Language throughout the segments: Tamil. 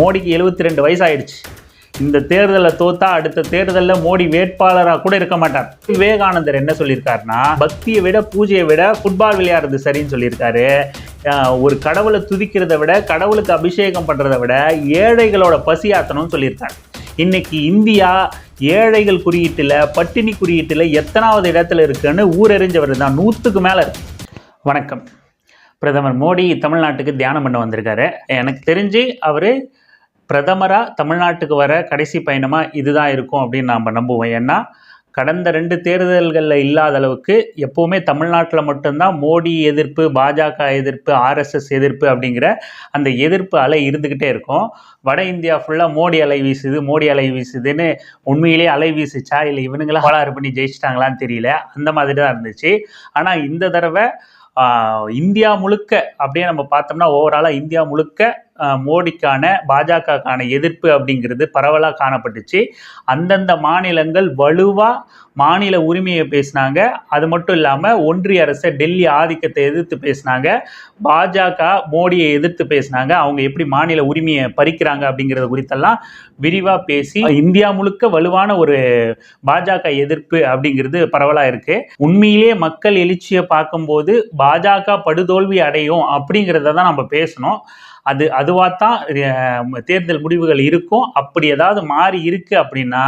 மோடிக்கு எழுபத்தி ரெண்டு வயசாயிடுச்சு. இந்த தேர்தலில் தோத்தா அடுத்த தேர்தலில் மோடி வேட்பாளராக கூட இருக்க மாட்டார். விவேகானந்தர் என்ன சொல்லியிருக்காருன்னா பக்தியை விட பூஜையை விட ஃபுட்பால் விளையாடுறது சரின்னு சொல்லியிருக்காரு. ஒரு கடவுளை துதிக்கிறத விட கடவுளுக்கு அபிஷேகம் பண்ணுறத விட ஏழைகளோட பசியாத்தணும்னு சொல்லியிருக்காரு. இன்னைக்கு இந்தியா ஏழைகள் குறியீட்டில் பட்டினி குறியீட்டில் எத்தனாவது இடத்துல இருக்குன்னு ஊரறிஞ்சவர் தான் நூற்றுக்கு மேலே இருக்கு. வணக்கம். பிரதமர் மோடி தமிழ்நாட்டுக்கு தியானம் பண்ண வந்திருக்காரு. எனக்கு தெரிஞ்சு அவர் பிரதமராக தமிழ்நாட்டுக்கு வர கடைசி பயணமாக இதுதான் இருக்கும் அப்படின்னு நாம் நம்புவோம். ஏன்னா கடந்த ரெண்டு தேர்தல்களில் இல்லாத அளவுக்கு எப்போவுமே தமிழ்நாட்டில் மட்டும்தான் மோடி எதிர்ப்பு பாஜக எதிர்ப்பு ஆர்எஸ்எஸ் எதிர்ப்பு அப்படிங்கிற அந்த எதிர்ப்பு அலை இருந்துக்கிட்டே இருக்கும். வட இந்தியா ஃபுல்லாக மோடி அலை வீசுது மோடி அலை வீசுதுன்னு உண்மையிலேயே அலை வீசுச்சா? இல்லை இவனுங்களாம் கோளாறு பண்ணி ஜெயிச்சிட்டாங்களான்னு தெரியல. அந்த மாதிரி தான் இருந்துச்சு. ஆனால் இந்த தடவை இந்தியா முழுக்க அப்படியே நம்ம பார்த்தோம்னா ஓவராலாக இந்தியா முழுக்க மோடிக்கான பாஜகக்கான எதிர்ப்பு அப்படிங்கிறது பரவலாக காணப்பட்டுச்சு. அந்தந்த மாநிலங்கள் வலுவாக மாநில உரிமையை பேசினாங்க. அது மட்டும் இல்லாமல் ஒன்றிய அரசை டெல்லி ஆதிக்கத்தை எதிர்த்து பேசினாங்க. பாஜக மோடியை எதிர்த்து பேசினாங்க. அவங்க எப்படி மாநில உரிமையை பறிக்கிறாங்க அப்படிங்கிறது குறித்தெல்லாம் விரிவாக பேசி இந்தியா முழுக்க வலுவான ஒரு பாஜக எதிர்ப்பு அப்படிங்கிறது பரவலாக இருக்கு. உண்மையிலே மக்கள் எழுச்சியை பார்க்கும்போது பாஜக படுதோல்வி அடையும் அப்படிங்கிறத தான் நம்ம பேசணும். அது அதுவாக தான் தேர்தல் முடிவுகள் இருக்கும். அப்படி ஏதாவது மாறி இருக்கு அப்படின்னா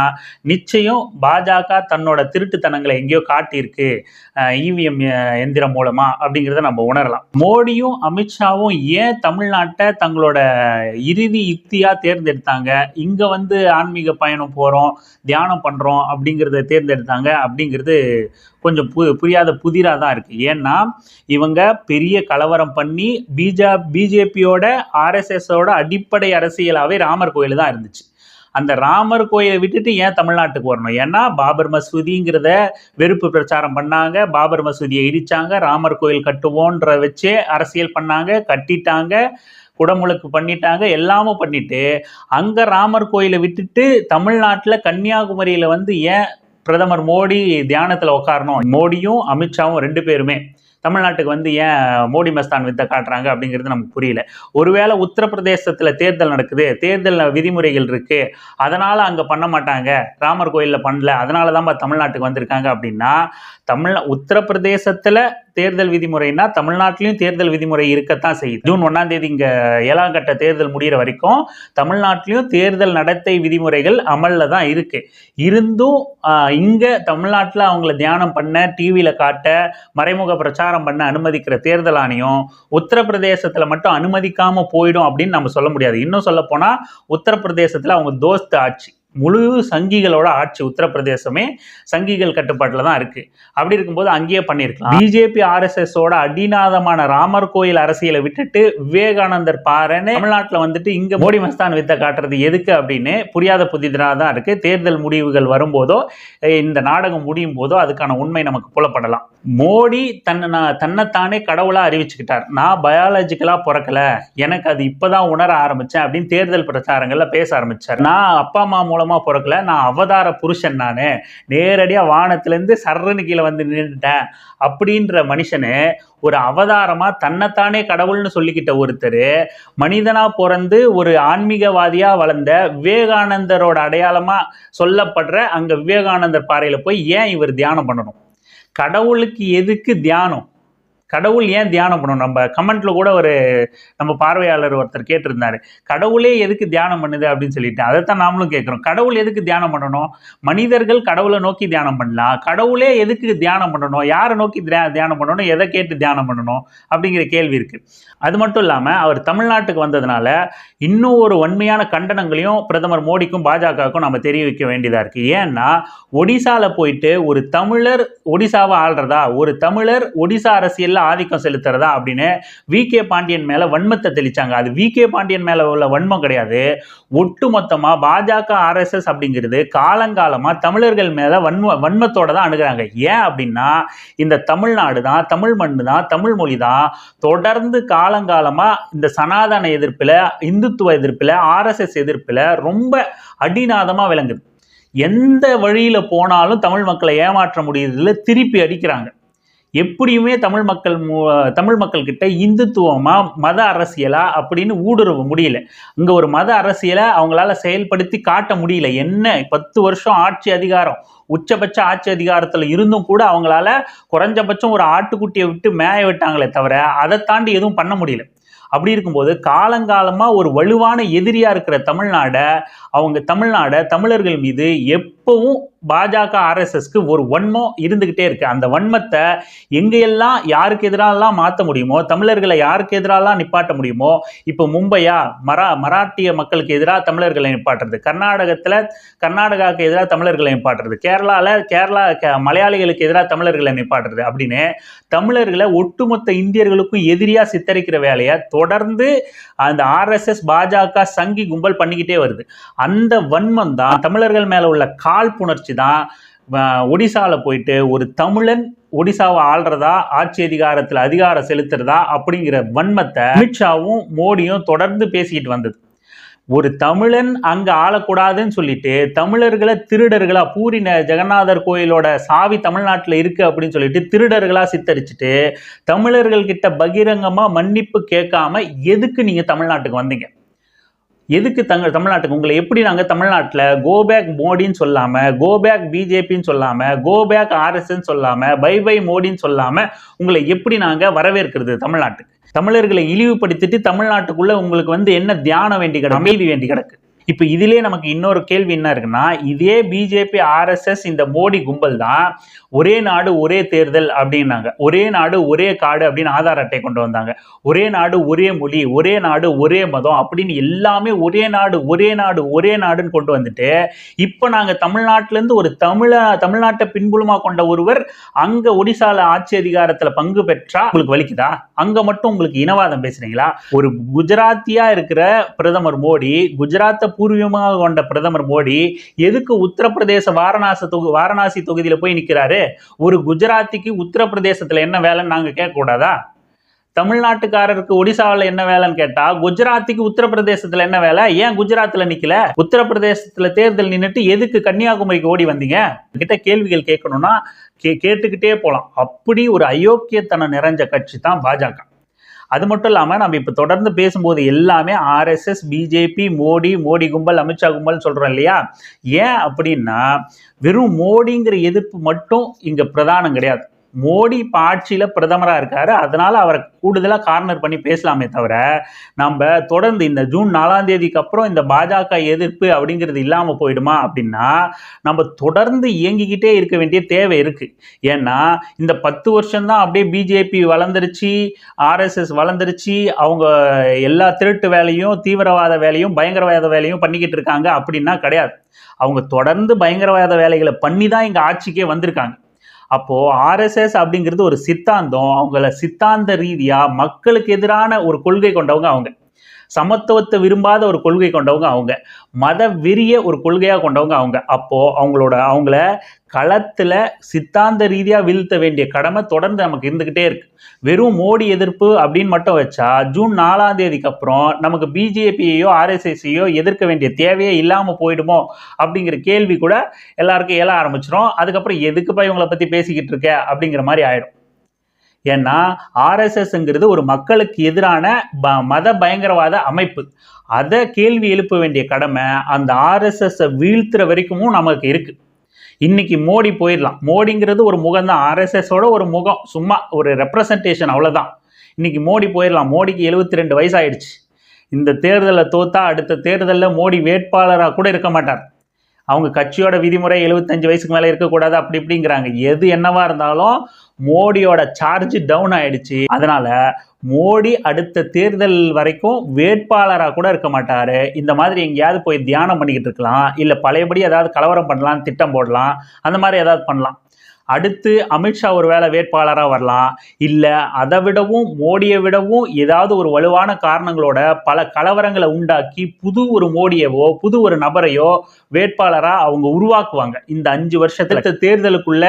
நிச்சயம் பாஜக தன்னோட திருட்டுத்தனங்களை எங்கேயோ காட்டியிருக்கு இவிஎம் எந்திரம் மூலமா அப்படிங்கிறத நம்ம உணரலாம். மோடியும் அமித்ஷாவும் ஏன் தமிழ்நாட்டை தங்களோட இறுதி யுக்தியாக தேர்ந்தெடுத்தாங்க? இங்கே வந்து ஆன்மீக பயணம் போகிறோம் தியானம் பண்ணுறோம் அப்படிங்கிறத தேர்ந்தெடுத்தாங்க அப்படிங்கிறது கொஞ்சம் பு புரியாத புதிராக தான் இருக்குது ஏன்னா இவங்க பெரிய கலவரம் பண்ணி பிஜா பிஜேபியோட ஆர்எஸ்எஸோட அடிப்படை அரசியலாகவே ராமர் கோயில் தான் இருந்துச்சு. அந்த ராமர் கோயிலை விட்டுட்டு ஏன் தமிழ்நாட்டுக்கு வரணும்? ஏன்னா பாபர் மசூதிங்கிறத வெறுப்பு பிரச்சாரம் பண்ணாங்க பாபர் மசூதியை இடித்தாங்க ராமர் கோயில் கட்டுவோன்ற வச்சே அரசியல் பண்ணாங்க கட்டிட்டாங்க குடமுழுக்கு பண்ணிட்டாங்க எல்லாமும் பண்ணிட்டு அங்கே ராமர் கோயிலை விட்டுட்டு தமிழ்நாட்டில் கன்னியாகுமரியில் வந்து ஏன் பிரதமர் மோடி தியானத்தில் உட்காரணும் மோடியும் அமித்ஷாவும் ரெண்டு பேருமே. தமிழ்நாட்டுக்கு வந்து ஏன் மோடி மஸ்தான் வித்தை காட்டுறாங்க அப்படிங்கிறது நமக்கு புரியல. ஒருவேளை உத்தரப்பிரதேசத்தில் தேர்தல் நடக்குது. தேர்தல் விதிமுறைகள் இருக்குது அதனால் அங்கே பண்ண மாட்டாங்க. ராமர் கோயிலில் பண்ணல. அதனால தான்ப்பா தமிழ்நாட்டுக்கு வந்திருக்காங்க அப்படின்னா தமிழ் உத்தரப்பிரதேசத்தில் தேர்தல் விதிமுறைனா தமிழ்நாட்டிலையும் தேர்தல் விதிமுறை இருக்கத்தான் செய்யுது. ஜூன் ஒன்றாம் தேதி இங்கே ஏழாம் கட்ட தேர்தல் முடிகிற வரைக்கும் தமிழ்நாட்டிலையும் தேர்தல் நடத்தை விதிமுறைகள் அமலில் தான் இருக்கு. இருந்தும் இங்கே தமிழ்நாட்டில் அவங்கள தியானம் பண்ண டிவியில் காட்ட மறைமுக பிரச்சாரம் பண்ண அனுமதிக்கிற தேர்தல் ஆணையம் உத்தரப்பிரதேசத்தில் மட்டும் அனுமதிக்காமல் போயிடும் அப்படின்னு நம்ம சொல்ல முடியாது. இன்னும் சொல்ல போனால் உத்தரப்பிரதேசத்தில் அவங்க தோஸ்து ஆட்சி. முழு சங்கிகளோட ஆட்சி உத்தரப்பிரதேசமே சங்கிகள் கட்டுப்பாட்டில் தான் இருக்கு. அப்படி இருக்கும்போது அங்கேயே பண்ணியிருக்கலாம். பிஜேபி ஆர்எஸ்எஸோட அடிநாதமான ராமர் கோயில் அரசியலை விட்டுட்டு விவேகானந்தர் பாருன்னு தமிழ்நாட்டில் வந்துட்டு இங்க மோடி மஸ்தான் வித்தை காட்டுறது எதுக்கு அப்படின்னு புரியாத புதிதாக தான் இருக்கு. தேர்தல் முடிவுகள் வரும்போதோ இந்த நாடகம் முடியும் போதோ அதுக்கான உண்மை நமக்கு புலப்படலாம். மோடி தன்னை நான் தன்னைத்தானே கடவுளாக அறிவிச்சுக்கிட்டார். நான் பயாலஜிக்கலாக பிறக்கல. எனக்கு அது இப்போ தான் உணர ஆரம்பித்தேன் அப்படின்னு தேர்தல் பிரச்சாரங்களில் பேச ஆரம்பித்தார் நான் அப்பா அம்மா மூலமாக பிறக்கல. நான் அவதார புருஷன் நான். நேரடியாக வானத்துலேருந்து சர்றனு கீழே வந்து நின்றுட்டேன் அப்படின்ற மனுஷனு ஒரு அவதாரமாக தன்னைத்தானே கடவுள்னு சொல்லிக்கிட்ட ஒருத்தர் மனிதனாக பிறந்து ஒரு ஆன்மீகவாதியாக வளர்ந்த விவேகானந்தரோட அடையாளமாக சொல்லப்படுற அங்கே விவேகானந்தர் பாறையில் போய் ஏன் இவர் தியானம் பண்ணணும்? கடவுளுக்கு எதுக்கு தியானம்? கடவுள் ஏன் தியானம் பண்ணணும்? நம்ம கமெண்ட்ல கூட ஒரு நம்ம பார்வையாளர் ஒருத்தர் கேட்டிருந்தாரு. கடவுளே எதுக்கு தியானம் பண்ணுது அப்படின்னு சொல்லிட்டு அதைத்தான் நாமளும் கேட்குறோம். கடவுள் எதுக்கு தியானம் பண்ணணும்? மனிதர்கள் கடவுளை நோக்கி தியானம் பண்ணலாம் கடவுளே எதுக்கு தியானம் பண்ணணும்? யாரை நோக்கி தியா- தியானம் பண்ணணும்? எதை கேட்டு தியானம் பண்ணணும்? அப்படிங்கிற கேள்வி இருக்கு. அது மட்டும் இல்லாமல் அவர் தமிழ்நாட்டுக்கு வந்ததுனால இன்னும் ஒரு வன்மையான கண்டனங்களையும் பிரதமர் மோடிக்கும் பாஜகவுக்கும் நம்ம தெரிவிக்க வேண்டியதாக இருக்குது ஏன்னா ஒடிசாவில் போயிட்டு ஒரு தமிழர் ஒடிசாவை ஆள்றதா? ஒரு தமிழர் ஒடிசா அரசியலில் ஆதிக்கம் செலுத்துறதா அப்படின்னு வி கே பாண்டியன் மேலே வன்மத்தை தெளிச்சாங்க. அது வி கே பாண்டியன் மேலே உள்ள வன்மம் கிடையாது. ஒட்டுமொத்தமாக பாஜக ஆர்எஸ்எஸ் அப்படிங்கிறது காலங்காலமாக தமிழர்கள் மேலே வன்ம வன்மத்தோட தான் அணுகிறாங்க. ஏன் அப்படின்னா இந்த தமிழ்நாடு தான் தமிழ் மண்ணு தான் தமிழ் மொழி தான் தொடர்ந்து காலங்காலமாக இந்த சனாதன எதிர்ப்பில் இந்துத்துவ எதிர்ப்பில் ஆர்எஸ்எஸ் எதிர்ப்பில் ரொம்ப அடிநாதமாக விளங்குது. எந்த வழியில் போனாலும் தமிழ் மக்களை ஏமாற்ற முடியுறதுல திருப்பி அடிக்கிறாங்க. எப்படியுமே தமிழ் மக்கள் மு- தமிழ் மக்கள் கிட்ட இந்துத்துவமா மத அரசியலா அப்படின்னு ஊடுருவ முடியல. அங்கே ஒரு மத அரசியலை அவங்களால செயல்படுத்தி காட்ட முடியல. என்ன? பத்து வருஷம் ஆட்சி அதிகாரம். உச்சபட்ச ஆட்சி அதிகாரத்தில் இருந்தும் கூட அவங்களால குறைஞ்சபட்சம் ஒரு ஆட்டுக்குட்டியை விட்டு மேய விட்டாங்களே தவிர அதை தாண்டி எதுவும் பண்ண முடியல. அப்படி இருக்கும்போது காலங்காலமாக ஒரு வலுவான எதிரியாக இருக்கிற தமிழ்நாடை அவங்க தமிழ்நாடை தமிழர்கள் மீது எப்பவும் பாஜக ஆர்எஸ்எஸ்க்கு ஒரு வன்மம் இருந்துக்கிட்டே இருக்கு. அந்த வன்மத்தை எங்கெல்லாம் யாருக்கு எதிராலாம் மாற்ற முடியுமோ தமிழர்களை யாருக்கு எதிராலாம் நிப்பாட்ட முடியுமோ இப்போ மும்பையா மரா மராட்டிய மக்களுக்கு எதிராக தமிழர்களை நிப்பாட்டுறது. கர்நாடகத்தில் கர்நாடகாவுக்கு எதிராக தமிழர்களை நிப்பாட்டுறது. கேரளாவில் கேரளா க மலையாளிகளுக்கு எதிராக தமிழர்களை நிப்பாட்டுறது அப்படின்னு தமிழர்களை ஒட்டுமொத்த இந்தியர்களுக்கும் எதிரியாக சித்தரிக்கிற வேலையை தொடர்ந்து அந்த ஆர்எஸ்எஸ் பாஜக சங்கி கும்பல் பண்ணிக்கிட்டே வருது. அந்த வன்மம் தான் தமிழர்கள் மேலே உள்ள காழ்ப்புணர்ச்சி தான் ஒடிசாவில் போயிட்டு ஒரு தமிழன் ஒடிசாவை ஆள்றதா? ஆட்சி அதிகாரத்தில் அதிகாரம் செலுத்துறதா? அப்படிங்கிற வன்மத்தை அமித்ஷாவும் மோடியும் தொடர்ந்து பேசிக்கிட்டு வந்தது. ஒரு தமிழன் அங்கே ஆளக்கூடாதுன்னு சொல்லிட்டு தமிழர்களை திருடர்களா பூரி ஜெகநாதர் கோயிலோட சாவி தமிழ்நாட்டில் இருக்கு அப்படின்னு சொல்லிட்டு திருடர்களா சித்தரிச்சுட்டு தமிழர்கள் பகிரங்கமாக மன்னிப்பு கேட்காம எதுக்கு நீங்கள் தமிழ்நாட்டுக்கு வந்தீங்க? எதுக்கு தங்க தமிழ்நாட்டுக்கு? உங்களை எப்படி நாங்கள் தமிழ்நாட்டில் கோபேக் மோடின்னு சொல்லாமல் கோபேக் பிஜேபின்னு சொல்லாமல் கோபேக் ஆர்எஸ்ன்னு சொல்லாமல் பை பை மோடின்னு சொல்லாமல் உங்களை எப்படி நாங்கள் வரவேற்கிறது தமிழ்நாட்டுக்கு? தமிழர்களை இழிவுபடுத்திட்டு தமிழ்நாட்டுக்குள்ளே உங்களுக்கு வந்து என்ன தியானம் வேண்டி கிடக்கு அமைதி வேண்டி கிடக்கு? இப்போ இதிலே நமக்கு இன்னொரு கேள்வி என்ன இருக்குன்னா இதே பிஜேபி ஆர்எஸ்எஸ் இந்த மோடி கும்பல் தான் ஒரே நாடு ஒரே தேர்தல் அப்படின்னாங்க. ஒரே நாடு ஒரே காடு அப்படின்னு ஆதார் அட்டை கொண்டு வந்தாங்க. ஒரே நாடு ஒரே மொழி ஒரே நாடு ஒரே மதம் அப்படின்னு எல்லாமே ஒரே நாடு ஒரே நாடு ஒரே நாடுன்னு கொண்டு வந்துட்டு இப்போ நாங்கள் தமிழ்நாட்டிலேருந்து ஒரு தமிழ தமிழ்நாட்டை பின்புலமாக கொண்ட ஒருவர் அங்கே ஒடிசால ஆட்சி அதிகாரத்தில் பங்கு பெற்றா உங்களுக்கு வலிக்குதா? அங்கே மட்டும் உங்களுக்கு இனவாதம் பேசுறீங்களா? ஒரு குஜராத்தியா இருக்கிற பிரதமர் மோடி குஜராத்தை பூர்வீகமாக கொண்ட பிரதமர் மோடி எதுக்கு உத்தரப்பிரதேச வாரணாசி தொகு வாரணாசி தொகுதியில் போய் நிற்கிறாரு ஒரு குஜராத்திக்கு உத்தரப்பிரதேசத்துல என்ன வேலைன்னு நாங்க கேட்கக்கூடாதா தமிழ்நாட்டுக்காரருக்கு ஒடிசாவில் என்ன வேலைன்னு கேட்டா குஜராத்திக்கு உத்தரப்பிரதேசத்துல என்ன வேலை? ஏன் குஜராத்தில் நிக்கல? உத்தரப்பிரதேசத்துல தேர்தல் நின்னுட்டு எதுக்கு கன்னியாகுமரிக்கு ஓடி வந்தீங்க? கிட்ட கேள்விகள் கேட்கணும்னா கே கேட்டுக்கிட்டே போகலாம் அப்படி ஒரு அயோக்கியத்தனம் நிறைஞ்ச கட்சி தான் பாஜக. அது மட்டும் இல்லாமல் நம்ம இப்போ தொடர்ந்து பேசும்போது எல்லாமே ஆர்எஸ்எஸ் பிஜேபி மோடி மோடி கும்பல் அமித்ஷா கும்பல் சொல்கிறோம் இல்லையா? ஏன் அப்படின்னா வெறும் மோடிங்கிற எதிர்ப்பு மட்டும் இங்கே பிரதானம் கிடையாது. மோடி இப்போ ஆட்சியில் பிரதமராக இருக்கார். அதனால் அவரை கூடுதலாக கார்னர் பண்ணி பேசலாமே தவிர நம்ம தொடர்ந்து இந்த ஜூன் நாலாம் தேதிக்கு அப்புறம் இந்த பாஜக எதிர்ப்பு அப்படிங்கிறது இல்லாமல் போயிடுமா அப்படின்னா நம்ம தொடர்ந்து இயங்கிக்கிட்டே இருக்க வேண்டிய தேவை இருக்குது ஏன்னா இந்த பத்து வருஷம்தான் அப்படியே பிஜேபி வளர்ந்துருச்சு ஆர்எஸ்எஸ் வளர்ந்துருச்சு அவங்க எல்லா திருட்டு வேலையும் தீவிரவாத வேலையும் பயங்கரவாத வேலையும் பண்ணிக்கிட்டு இருக்காங்க அப்படின்னா கிடையாது. அவங்க தொடர்ந்து பயங்கரவாத வேலைகளை பண்ணி தான் இங்கே ஆட்சிக்கே வந்திருக்காங்க. அப்போது ஆர்எஸ்எஸ் அப்படிங்கிறது ஒரு சித்தாந்தம். அவங்கள சித்தாந்த ரீதியாக மக்களுக்கு எதிரான ஒரு கொள்கை கொண்டவங்க அவங்க. சமத்துவத்தை விரும்பாத ஒரு கொள்கை கொண்டவங்க அவங்க. மத விரிய ஒரு கொள்கையாக கொண்டவங்க அவங்க. அப்போது அவங்களோட அவங்கள களத்தில் சித்தாந்த ரீதியாக வீழ்த்த வேண்டிய கடமை தொடர்ந்து நமக்கு இருந்துக்கிட்டே இருக்கு. வெறும் மோடி எதிர்ப்பு அப்படின்னு மட்டும் வச்சா ஜூன் நாலாம் தேதிக்கு அப்புறம் நமக்கு பிஜேபியையோ ஆர்எஸ்எஸ்ஐயோ எதிர்க்க வேண்டிய தேவையே இல்லாமல் போயிடுமோ அப்படிங்கிற கேள்வி கூட எல்லாருக்கும் எழ ஆரம்பிச்சிடும் அதுக்கப்புறம் எதுக்குப்பா இவங்களை பற்றி பேசிக்கிட்டு இருக்க அப்படிங்கிற மாதிரி ஆயிடும். ஏன்னா ஆர்எஸ்எஸ்ங்கிறது ஒரு மக்களுக்கு எதிரான ப- மத பயங்கரவாத அமைப்பு. அதை கேள்வி எழுப்ப வேண்டிய கடமை அந்த ஆர்எஸ்எஸ்ஸை வீழ்த்துற வரைக்கும் நமக்கு இருக்குது இன்னைக்கு மோடி போயிடலாம். மோடிங்கிறது ஒரு முகம் தான். ஆர்எஸ்எஸோட ஒரு முகம். சும்மா ஒரு ரெப்ரசன்டேஷன் அவ்வளோதான் இன்னைக்கு மோடி போயிடலாம். மோடிக்கு 72 ரெண்டு வயசாயிடுச்சு. இந்த தேர்தலில் தோத்தா அடுத்த தேர்தலில் மோடி வேட்பாளராக கூட இருக்க மாட்டார். அவங்க கட்சியோட விதிமுறை 75 வயசுக்கு மேலே இருக்கக்கூடாது அப்படி இப்படிங்கிறாங்க. எது என்னவா இருந்தாலும் மோடியோட சார்ஜ் டவுன் ஆயிடுச்சு. அதனால மோடி அடுத்த தேர்தல் வரைக்கும் வேட்பாளராக கூட இருக்க மாட்டார். இந்த மாதிரி எங்கேயாவது போய் தியானம் பண்ணிக்கிட்டு இருக்கலாம். இல்லை பழையபடி ஏதாவது கலவரம் பண்ணலாம் திட்டம் போடலாம். அந்த மாதிரி ஏதாவது பண்ணலாம். அடுத்து அமித்ஷா ஒரு வேளை வேட்பாளராக வரலாம். இல்லை அதை விடவும் மோடியை விடவும் ஏதாவது ஒரு வலுவான காரணங்களோட பல கலவரங்களை உண்டாக்கி புது ஒரு மோடியவோ புது ஒரு நபரையோ வேட்பாளராக அவங்க உருவாக்குவாங்க. இந்த அஞ்சு வருஷத்துல தேர்தலுக்குள்ள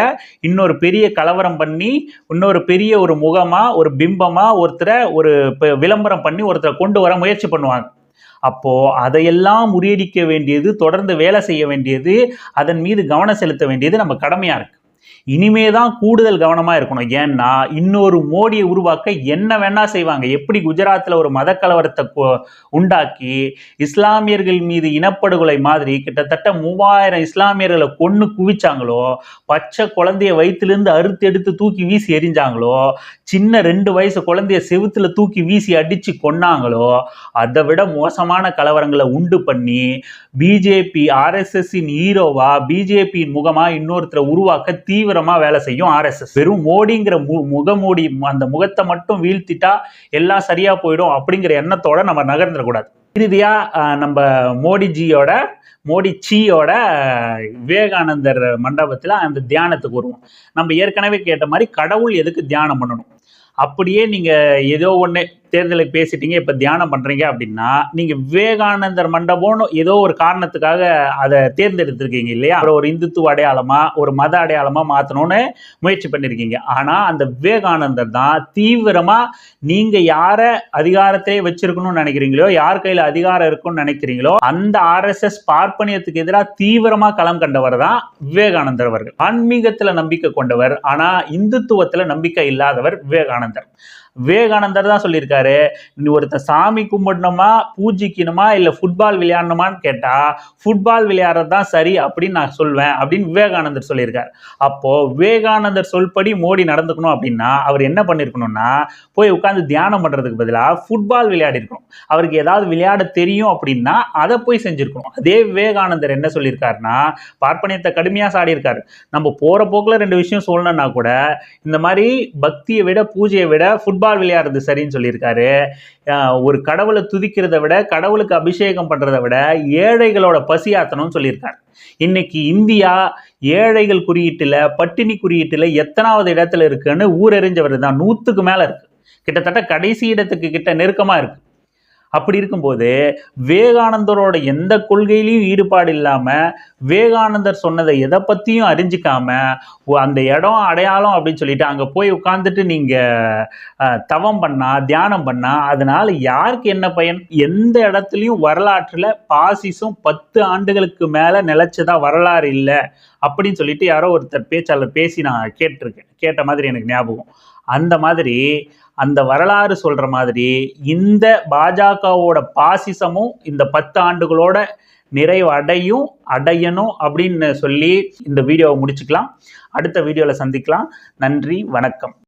இன்னொரு பெரிய கலவரம் பண்ணி இன்னொரு பெரிய ஒரு முகமாக ஒரு பிம்பமாக ஒருத்தரை ஒரு விளம்பரம் பண்ணி ஒருத்தரை கொண்டு வர முயற்சி பண்ணுவாங்க. அப்போது அதையெல்லாம் முறியடிக்க வேண்டியது தொடர்ந்து வேலை செய்ய வேண்டியது அதன் மீது கவனம் செலுத்த வேண்டியது நம்ம கடமையாக இருக்குது இனிமே தான் கூடுதல் கவனமாக இருக்கணும். ஏன்னா இன்னொரு மோடியை உருவாக்க என்ன வேணா செய்வாங்க. எப்படி குஜராத்தில் ஒரு மத கலவரத்தை கொ- உண்டாக்கி இஸ்லாமியர்கள் மீது இனப்படுகொலை மாதிரி கிட்டத்தட்ட மூவாயிரம் இஸ்லாமியர்களை கொன்று குவிச்சாங்களோ பச்சை குழந்தைய வயிற்றுலேருந்து அறுத்து எடுத்து தூக்கி வீசி எரிஞ்சாங்களோ சின்ன ரெண்டு வயசு குழந்தைய செவுத்தில் தூக்கி வீசி அடித்து கொன்னாங்களோ அதை விட மோசமான கலவரங்களை உண்டு பண்ணி பிஜேபி ஆர்எஸ்எஸ்ஸின் ஹீரோவா பிஜேபியின் முகமாக இன்னொருத்தரை உருவாக்க தீவிர தீவிரமா வேலை செய்யும் ஆர்எஸ்எஸ் வெறும் மோடிங்கிற மு முகமூடி அந்த முகத்தை மட்டும் வீழ்த்திட்டா எல்லாம் சரியா போயிடும் அப்படிங்கிற எண்ணத்தோட நம்ம நகர்ந்துடக்கூடாது. இறுதியா நம்ம மோடிஜியோட மோடி சீயோட விவேகானந்தர் மண்டபத்தில் அந்த தியானத்துக்கு வருவோம். நம்ம ஏற்கனவே கேட்ட மாதிரி கடவுள் எதுக்கு தியானம் பண்ணணும்? அப்படியே நீங்கள் ஏதோ ஒன்று தேர்தலுக்கு பேசிட்டீங்க இப்போ தியானம் பண்ணுறீங்க அப்படின்னா நீங்கள் விவேகானந்தர் மண்டபம்னு ஏதோ ஒரு காரணத்துக்காக அதை தேர்ந்தெடுத்திருக்கீங்க இல்லையா? அப்புறம் ஒரு இந்துத்துவ அடையாளமாக ஒரு மத அடையாளமாக மாற்றணும்னு முயற்சி பண்ணியிருக்கீங்க ஆனால் அந்த விவேகானந்தர் தான் தீவிரமாக நீங்கள் யாரை அதிகாரத்திலே வச்சிருக்கணும்னு நினைக்கிறீங்களோ யார் கையில் அதிகாரம் இருக்கும்னு நினைக்கிறீங்களோ அந்த ஆர்எஸ்எஸ் பார்ப்பனியத்துக்கு எதிராக தீவிரமாக களம் கண்டவர் தான் விவேகானந்தர் அவர்கள். ஆன்மீகத்தில் நம்பிக்கை கொண்டவர் ஆனால் இந்துத்துவத்தில் நம்பிக்கை இல்லாதவர் விவேகானந்தர். விவேகானந்தர் தான் சொல்லியிருக்காரு. நீ ஒருத்தன் சாமி கும்பிடணுமா பூஜிக்கணுமா இல்லை ஃபுட்பால் விளையாடணுமான்னு கேட்டால் ஃபுட்பால் விளையாடுறது தான் சரி அப்படின்னு நான் சொல்வேன் அப்படின்னு விவேகானந்தர் சொல்லியிருக்கார். அப்போது விவேகானந்தர் சொல்படி மோடி நடந்துக்கணும் அப்படின்னா அவர் என்ன பண்ணியிருக்கணும்னா போய் உட்காந்து தியானம் பண்ணுறதுக்கு பதிலாக ஃபுட்பால் விளையாடிருக்கணும். அவருக்கு ஏதாவது விளையாட தெரியும் அப்படின்னா அதை போய் செஞ்சிருக்கணும். அதே விவேகானந்தர் என்ன சொல்லியிருக்காருன்னா பார்ப்பனியத்தை கடுமையாக சாடியிருக்காரு. நம்ம போகிற போக்கில் ரெண்டு விஷயம் சொல்லணும்னா கூட இந்த மாதிரி பக்தியை விட பூஜையை விட ஃபுட்பால் விளையாடுறது சரின்னு சொல்லியிருக்காரு. ஒரு கடவுளை துதிக்கிறத விட கடவுளுக்கு அபிஷேகம் பண்ணுறத விட ஏழைகளோட பசியாத்தணும்னு சொல்லியிருக்காரு. இன்னைக்கு இந்தியா ஏழைகள் குறியீட்டில் பட்டினி குறியீட்டில் எத்தனாவது இடத்துல இருக்குன்னு ஊரறிஞ்சவர் தான் நூற்றுக்கு மேலே இருக்குது கிட்டத்தட்ட கடைசி இடத்துக்கு கிட்ட நெருக்கமாக இருக்குது அப்படி இருக்கும்போது விவேகானந்தரோட எந்த கொள்கையிலையும் ஈடுபாடு இல்லாமல் விவேகானந்தர் சொன்னதை எதை பற்றியும் அறிஞ்சிக்காம அந்த இடம் அடையாளம் அப்படின்னு சொல்லிட்டு அங்கே போய் உட்காந்துட்டு நீங்கள் தவம் பண்ணால் தியானம் பண்ணால் அதனால் யாருக்கு என்ன பயன்? எந்த இடத்துலையும் வரலாற்றில் பாசிஸும் பத்து ஆண்டுகளுக்கு மேலே நிலச்சதா வரலாறு இல்லை அப்படின்னு சொல்லிட்டு யாரோ ஒருத்தர் பேச்சாளர் பேசி நான் கேட்டிருக்கேன். கேட்ட மாதிரி எனக்கு ஞாபகம். அந்த மாதிரி அந்த வரலாறு சொல்கிற மாதிரி இந்த பாஜகவோட பாசிசமும் இந்த பத்து ஆண்டுகளோட நிறைவு அடையும் அடையணும் அப்படின்னு சொல்லி இந்த வீடியோவை முடிச்சுக்கலாம். அடுத்த வீடியோவில் சந்திக்கலாம். நன்றி வணக்கம்.